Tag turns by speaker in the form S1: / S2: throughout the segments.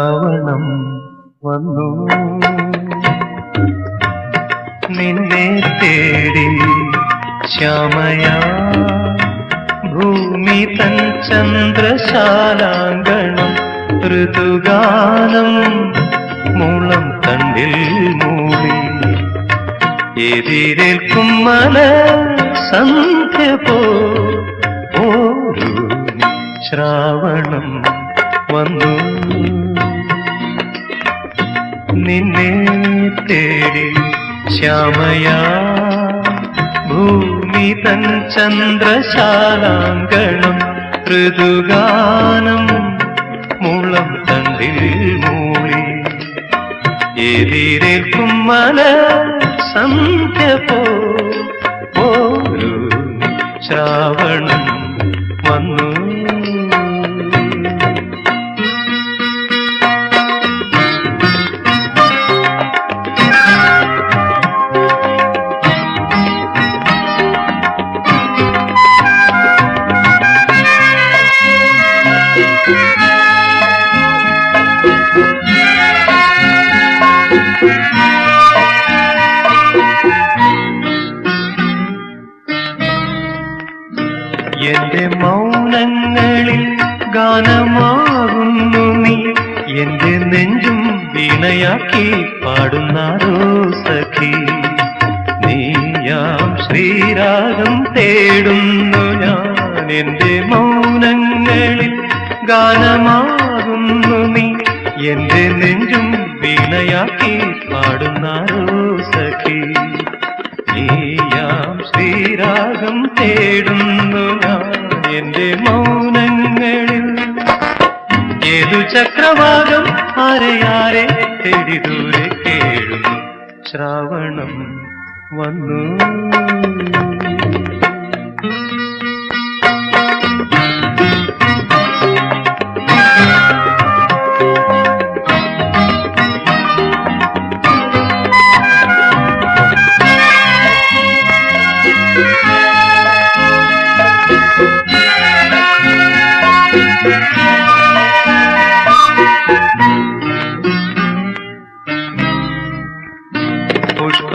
S1: ശ്രാവണം വന്നു. നിന്നെ തേടി ശ്യാമയ ഭൂമി തൻ ചന്ദ്രശാലാങ്കണം ഋതുഗാനം മൂളം തണ്ടിൽ മൂളി എതിരേൽക്കും കുമ്മല സന്ധ്യ പോ ശ്രാവണം വന്നു. നിന്നെ തേടി ശ്യാമയാ. ഭൂമി തൻ ചന്ദ്രശാലാങ്കണം ഋതുഗാനം മുളം തണ്ടിൽ മൂളി. എതിരേൽക്കും മല സന്ധ്യ പോ ശ്രാവണം മൗനങ്ങളിൽ ഗാനമാകുന്നു നീ. എന്റെ നെഞ്ചും വീണയാക്കി പാടുന്നാരോ സഖി നീയാം ശ്രീരാഗം തേടുന്നു ഞാൻ. എന്റെ മൗനങ്ങളിൽ ഗാനമാകുന്നു നീ. എന്റെ നെഞ്ചും വീണയാക്കി പാടുന്നാരോ സഖി നീയാം ശ്രീരാഗം തേടുന്നു ആരെയാരെ തേടി ദൂരെ കേഴുന്നു? ശ്രാവണം വന്നു.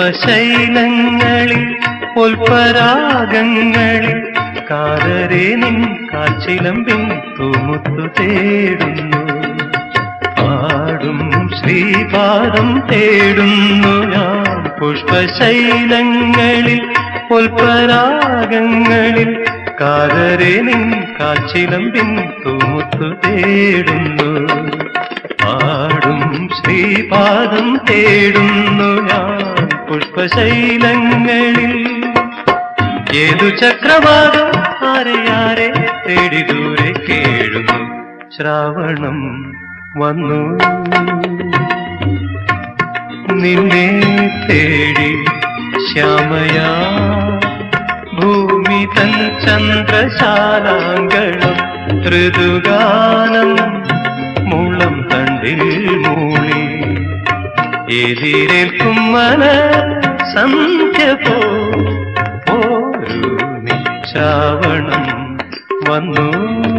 S1: പുഷ്പശൈലങ്ങളിൽ പുൽപരാഗങ്ങളിൽ കാതരെ നിൻ കാച്ചിലമ്പിൻ തൂമുത്തു തേടുന്നു. പാടും ശ്രീപാദം തേടുന്നു ഞാൻ. പുഷ്പശൈലങ്ങളിൽ പുൽപരാഗങ്ങളിൽ കാതരെ നിൻ കാച്ചിലമ്പിൻ തൂമുത്തു തേടുന്നു. പാടും ശ്രീപാദം തേടുന്നു ഞാൻ. പുഷ്പശൈലങ്ങളിൽ ഏതു ചക്രവാദം ആരെയാരെ തേടി ദൂരെ കേഴുന്നു? ശ്രാവണം വന്നു. നിന്നെ തേടി ശ്യാമയാ ഭൂമി തൻ ചന്ദ്രശാലാങ്കണം ഋതുഗാനം മുളം തണ്ടിൽ എതിരേൽക്കും മന സന്ധ്യ പോരു വന്നു.